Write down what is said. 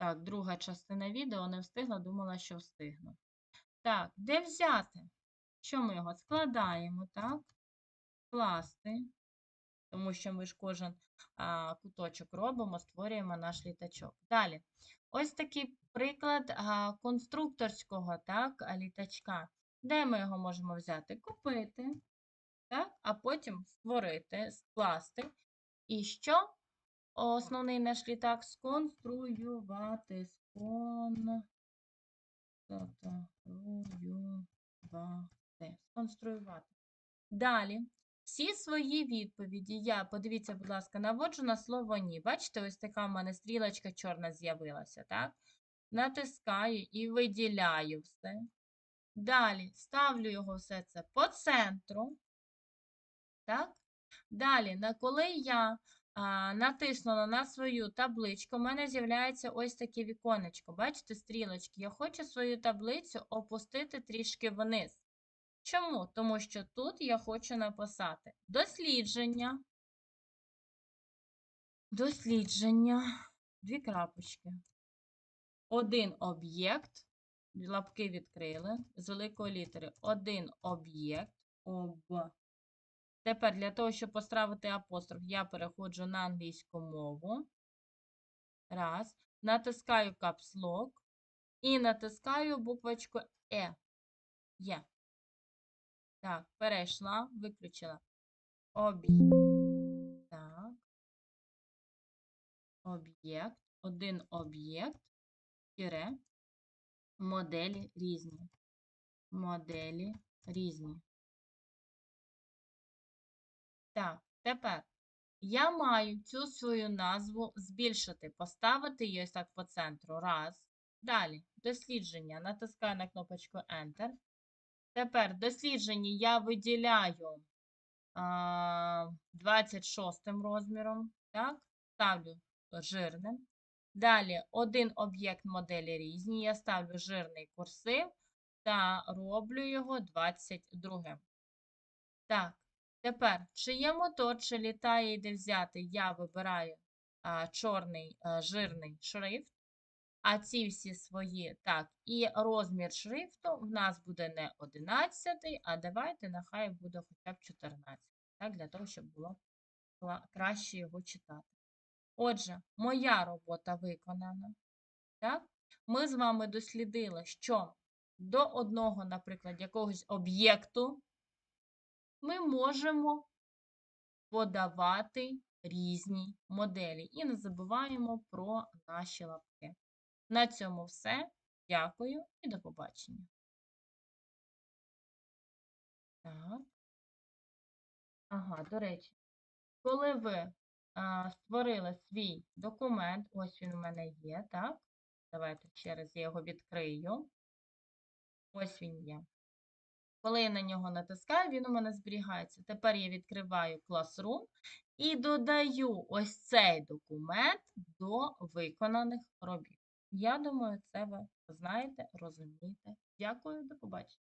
Так, друга частина відео не встигла, думала, що встигну. Так, де взяти? Що ми його складаємо, так? Скласти. Тому що ми ж кожен а, куточок робимо, створюємо наш літачок. Далі. Ось такий приклад а, конструкторського так, літачка. Де ми його можемо взяти? Купити, так? а потім створити, скласти. І що? Основний наш літак сконструювати. Сконструювати. Сконструювати. Далі. Всі свої відповіді я, подивіться, будь ласка, наводжу на слово ні. Бачите, ось така в мене стрілочка чорна з'явилася, так? Натискаю і виділяю все. Далі ставлю його все це по центру. Так? Далі, на коли я натиснула на свою табличку, у мене з'являється ось таке віконечко. Бачите, стрілочки. Я хочу свою таблицю опустити трішки вниз. Чому? Тому що тут я хочу написати дослідження. Дослідження. Дві крапочки. Один об'єкт. Лапки відкрили з великої літери. Один об'єкт. Об. Тепер для того, щоб поставити апостроф, я переходжу на англійську мову. Раз. Натискаю Lock і натискаю буквочку Е. Є. Так, перейшла, виключила. Об'єкт. Так. Об'єкт. Один об'єкт. Тире. Моделі різні. Моделі різні. Так, тепер я маю цю свою назву збільшити, поставити її ось так по центру. Раз. Далі. Дослідження. Натискаю на кнопочку Enter. Тепер дослідження я виділяю а, 26 розміром. Так, ставлю жирним. Далі один об'єкт моделі різні. Я ставлю жирний курсив та роблю його 22. Так, тепер, чи є мотор, чи літає і де взяти, я вибираю а, чорний а, жирний шрифт. А ці всі свої, так, і розмір шрифту в нас буде не 11, а давайте нехай буде хоча б 14, так, для того, щоб було краще його читати. Отже, моя робота виконана. Так? Ми з вами дослідили, що до одного, наприклад, якогось об'єкту ми можемо подавати різні моделі. І не забуваємо про наші лапки. На цьому все. Дякую і до побачення. Так. Ага, до речі, коли ви а, створили свій документ, ось він у мене є, так? Давайте ще раз я його відкрию. Ось він є. Коли я на нього натискаю, він у мене зберігається. Тепер я відкриваю Classroom і додаю ось цей документ до виконаних робіт. Я думаю, це ви знаєте, розумієте. Дякую, до побачення.